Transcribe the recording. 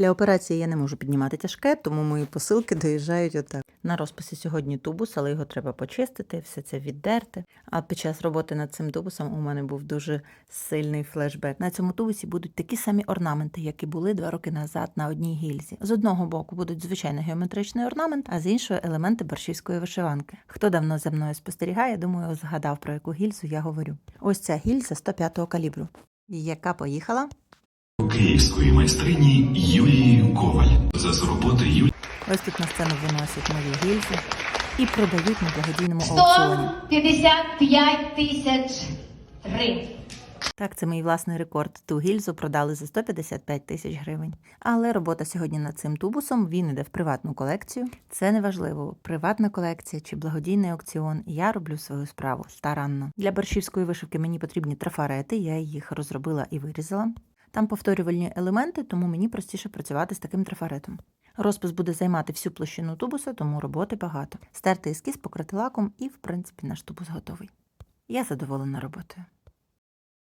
Після операції я не можу піднімати тяжке, тому мої посилки доїжджають отак. На розписі сьогодні тубус, але його треба почистити, все це віддерти. А під час роботи над цим тубусом у мене був дуже сильний флешбек. На цьому тубусі будуть такі самі орнаменти, як і були два роки назад на одній гільзі. З одного боку будуть звичайний геометричний орнамент, а з іншого елементи борщівської вишиванки. Хто давно за мною спостерігає, думаю, згадав про яку гільзу я говорю. Ось ця гільза 105-го калібру. Яка поїхала? Київської майстрині Юлії Коваль. За роботи Юлії Ось тут на сцену виносять нові гільзи і продають на благодійному аукціоні. 155 тисяч три. Так, це мій власний рекорд. Ту гільзу продали за 155 тисяч гривень. Але робота сьогодні над цим тубусом він іде в приватну колекцію. Це не важливо, приватна колекція чи благодійний аукціон. Я роблю свою справу старанно. Для борщівської вишивки мені потрібні трафарети. Я їх розробила і вирізала. Там повторювальні елементи, тому мені простіше працювати з таким трафаретом. Розпис буде займати всю площину тубуса, тому роботи багато. Стерти ескіз, покрити лаком і, в принципі, наш тубус готовий. Я задоволена роботою.